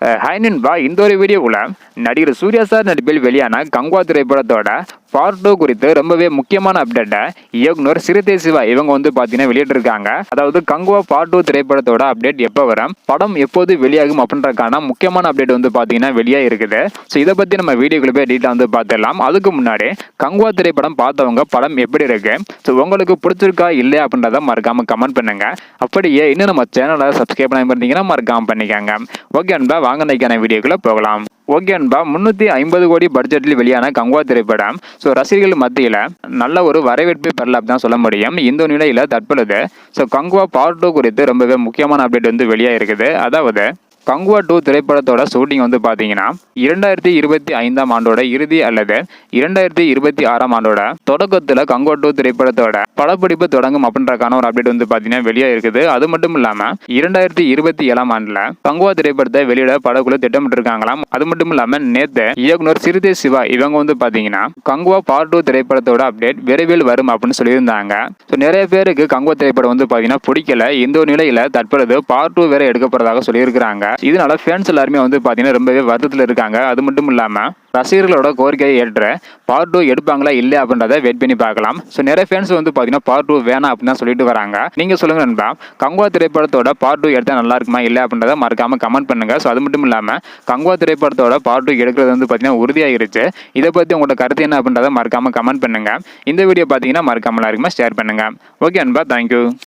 Hi நண்பா இந்த ஒரு வீடியோக்குள்ள நடிகர் சூர்யா சார் நடிப்பில் வெளியான கங்குவா திரைப்படத்தோட பார்ட் டூ குறித்து ரொம்பவே முக்கியமான அப்டேட்டை இயக்குனர் சிறுத்தை சிவா இவங்க வந்து பார்த்தீங்கன்னா வெளியிட்டிருக்காங்க. அதாவது கங்குவா பார்ட் டூ திரைப்படத்தோட அப்டேட் எப்போ வரும் படம் எப்போது வெளியாகும் அப்படின்றக்கான முக்கியமான அப்டேட் வந்து பார்த்தீங்கன்னா வெளியாக இருக்குது. ஸோ இதை பற்றி நம்ம வீடியோக்குள்ள போய் டீட்டெயில் வந்து பார்த்துடலாம். அதுக்கு முன்னாடி கங்குவா திரைப்படம் பார்த்தவங்க படம் எப்படி இருக்கு ஸோ உங்களுக்கு பிடிச்சிருக்கா இல்லையா அப்படின்றத மறக்காம கமெண்ட் பண்ணுங்க. அப்படியே இன்னும் நம்ம சேனலை சப்ஸ்கிரைப் பண்ணி இருந்தீங்கன்னா மறக்காம பண்ணிக்கோங்க. ஓகே அன்பா வாங்க நைக்கான வீடியோக்குள்ளே போகலாம். ஓகே அன்பா முந்நூற்றி ஐம்பது கோடி பட்ஜெட்டில் வெளியான கங்குவா திரைப்படம். ஸோ ரசிகர்கள் மத்தியில் நல்ல ஒரு வரவேற்பை பெறல தான் சொல்ல முடியும். இந்த நிலையில் தற்பொழுது ஸோ கங்குவா பார்ட் டூ குறித்து ரொம்பவே முக்கியமான அப்டேட் வந்து வெளியாக இருக்குது அதாவது கங்குவா டூ திரைப்படத்தோட ஷூட்டிங் வந்து பார்த்தீங்கன்னா இரண்டாயிரத்தி இருபத்தி ஐந்தாம் ஆண்டோட இறுதி அல்லது இரண்டாயிரத்தி இருபத்தி ஆறாம் ஆண்டோட தொடக்கத்தில் கங்குவா டூ திரைப்படத்தோட படப்பிடிப்பு தொடங்கும் அப்படின்றக்கான ஒரு அப்டேட் வந்து பார்த்தீங்கன்னா வெளியே இருக்குது. அது மட்டும் இல்லாமல் இரண்டாயிரத்தி இருபத்தி ஏழாம் ஆண்டில் கங்குவா திரைப்படத்தை வெளியிட படக்குழு திட்டமிட்டு இருக்காங்களாம் அது மட்டும் இல்லாமல் நேத்து இயக்குனர் சிறுத்தை சிவா இவங்க வந்து பார்த்தீங்கன்னா கங்குவா பார்ட் டூ திரைப்படத்தோட அப்டேட் விரைவில் வரும் அப்படின்னு சொல்லியிருந்தாங்க. ஸோ நிறைய பேருக்கு கங்குவா திரைப்படம் வந்து பார்த்தீங்கன்னா பிடிக்கல. இந்த ஒரு நிலையில தற்பொழுது பார்ட் டூ வேற எடுக்கப்படுறதாக போறதாக சொல்லியிருக்கிறாங்க. இதனால ஃபேன்ஸ் எல்லாருமே வந்து பார்த்தீங்கன்னா ரொம்பவே வருத்தத்தில் இருக்காங்க. அது மட்டும் இல்லாமல் ரசிகர்களோட கோரிக்கையை ஏற்ற பார்ட் டூ எடுப்பாங்களா இல்லை அப்படின்றத வெயிட் பண்ணி பார்க்கலாம். ஸோ நிறைய ஃபேன்ஸ் வந்து பார்த்தீங்கன்னா பார்ட் டூ வேணாம் அப்படின்னு தான் சொல்லிட்டு வராங்க. நீங்கள் சொல்லுங்க நண்பா கங்குவா திரைப்படத்தோட பார்ட் டூ எடுத்தால் நல்லா இருக்குமா இல்லை அப்படின்றத மறக்காம கமெண்ட் பண்ணுங்க. ஸோ அது மட்டும் இல்லாமல் கங்குவா திரைப்படத்தோட பார்ட் டூ எடுக்கிறது வந்து பார்த்தீங்கன்னா உறுதியாகிருச்சு இதை பற்றி உங்களோட கருத்து என்ன அப்படின்றத மறக்காம கமெண்ட் பண்ணுங்க. இந்த வீடியோ பார்த்தீங்கன்னா மறக்காமல் எல்லாருக்குமே ஷேர் பண்ணுங்க. ஓகே அன்பா தேங்க்யூ